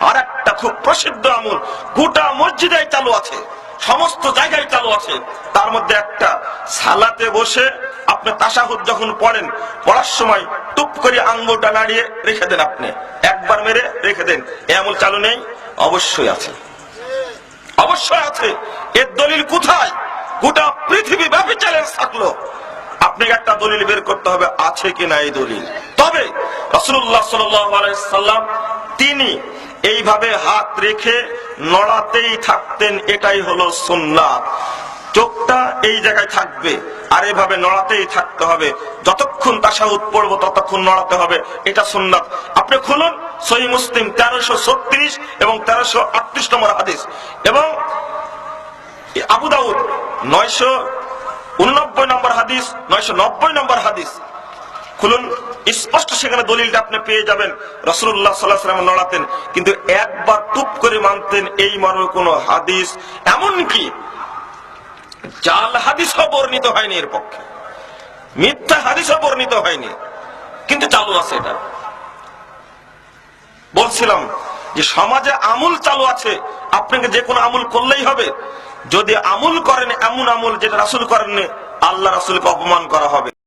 আর একটা খুব প্রসিদ্ধ আমল, গোটা মসজিদে চালু আছে, সমস্ত জায়গায় চালু আছে। তার মধ্যে একটা, সালাতে বসে আপনি তাসাহুদ যখন পড়েন, পড়ার সময় টুপ করে আঙ্গুলটা নাড়িয়ে রেখে দেন আপনি। একবার মেরে রেখে দেন। এ আমল চালু নেই? অবশ্যই আছে। অবশ্যই আছে। এর দলিল কোথায়? গোটা পৃথিবী ব্যাপী চ্যালেঞ্জ থাকল। আপনাকে একটা দলিল বের করতে হবে, আছে কিনা এই দলিল? তবে সাল্লাম তিনি এইভাবে হাত রেখে নড়াতেই থাকতেন, এটাই হলো সুন্নাত চোখটা এই জায়গায় থাকবে আর এভাবে নড়াতেই থাকতে হবে। যতক্ষণ তাসাহুদ পড়ব ততক্ষণ নড়াতে হবে, এটা সুন্নাত আপনি খুলুন, সহি মুসলিম তেরোশো ছত্রিশ এবং তেরোশো আটত্রিশ নম্বর হাদিস এবং আবু দাউদ নয়শো উননব্বই নম্বর হাদিস, নয়শো নব্বই নম্বর হাদিস। খুলুন। স্পষ্ট সেখানে দলিলটা আপনি পেয়ে যাবেন। রসুল্লাহ সাল্লাহ সাল্লাম নড়াতেন। কিন্তু একবার টুপ করে মানতেন এই মর্মে কোনো হাদিস। এমনকি জাল হাদিসও বর্ণিত হয়নি এর পক্ষে। মিথ্যা হাদিসও বর্ণিত হয়নি। কিন্তু চালু আছে এটা। বলছিলাম যে সমাজে আমুল চালু আছে। আপনাকে যে কোনো আমুল করলেই হবে। যদি আমুল করেন এমন আমুল যেটা রাসুল করেননি, আল্লাহ রাসুলকে অপমান করা হবে।